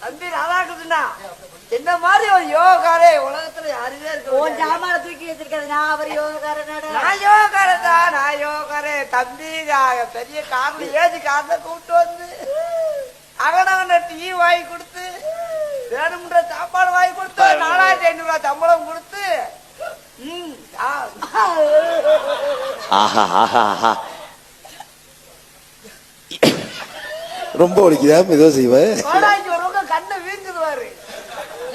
தம்பி ராதாகிருஷ்ணா என்ன மாதிரி ஒரு யோகாரே உலகத்துல யாருமே இருக்க உன். ஜாமான தூக்கி வச்சிருக்கிறது நான் அவர் யோகாரனடா நான் யோகாரே தான் நான் யோகாரே தம்பி பெரிய கார்ல ஏஜி கார்ல கூப்பிட்டு வந்து அகனவன டீ வாங்கி கொடுத்து வேணும்ன்ற சாப்பாடு வாங்கி கொடுத்து நாலாயிரத்தி ஐநூறு ரூபாய் சம்பளம் கொடுத்து ம், ஆ, ஆஹா ஆஹா ஆஹா. ரொம்ப ஒழிக்குதா மெதுவா செய்வ? கோடாய்க்கு வருவங்க கண்ணை வீங்குதுவாரு.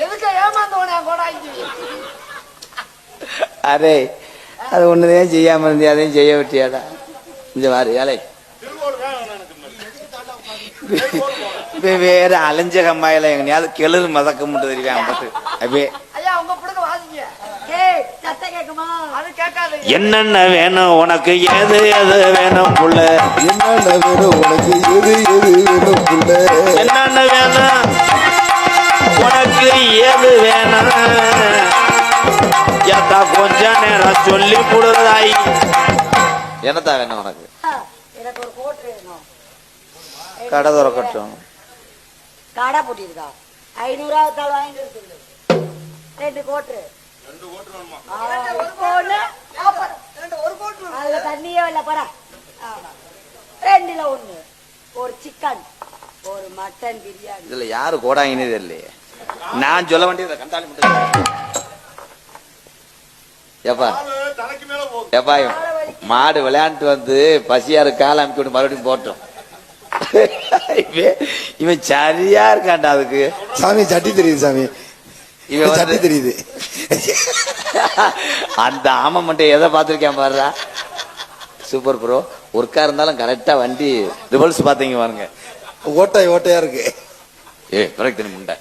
எதுக்கு ஏமாந்தவனே கோடாய்க்கு? அரே அது ஒண்ணுதான் செய்யாம இருந்தியா? அதையும் செய்ய விட்டியாடா? இந்த மாதிரி இப்ப வேற அலைஞ்ச கம்மாயில எங்கனையாவது கிளறு மதக்க மட்டும் தெரியும் பட்டு என்னென்ன வேணும் உனக்கு எது எது வேணும் புள்ள? என்னென்ன வேணும் உனக்கு எது எது வேணும் புள்ள? என்னென்ன வேணும்? உனக்கு எது வேணும்? ஏத்தா கொஞ்ச நேரம் சொல்லி கொடுதாய் என்னத்தா வேணும் உனக்கு? கோட் திறக்கட்டும். கடை போட்டிருக்கா ஐநூறாவது தாள் வாங்கிட்டு இருக்குது ரெண்டு கோட்டு. ஆ, ஒண்ணு, ஆஃபர். அதுல தண்ணியே இல்ல போற ஆமா. ரெண்டுல ஒண்ணு. ஒரு சிக்கன் ஒரு மட்டன் பிரியாணி இதுல யாரு கோடாங்கன்னே தெரியலையே நான் சொல்ல வேண்டியது கண்டாலி மட்டும் ஏப்பா. ஏப்பா மாடு விளையாண்டு வந்து பசியா இருக்கு கால அமுக்கி விட்டு மறுபடியும் போட்டோம் இவன் இவன் சரியா இருக்கான்டா அதுக்கு. சாமி சட்டி தெரியுது சாமி. இவன் சட்டி தெரியுது. அந்த ஆமை மட்டும் எதை பார்த்திருக்கேன் பாருடா? சூப்பர் ப்ரோ ஒர்க்கா இருந்தாலும் கரெக்டா வண்டி ரிவல்ஸ் பாத்தீங்க பாருங்க. ஓட்டாய் ஓட்டையா இருக்கு. ஏ பிரக் தனி முண்டை.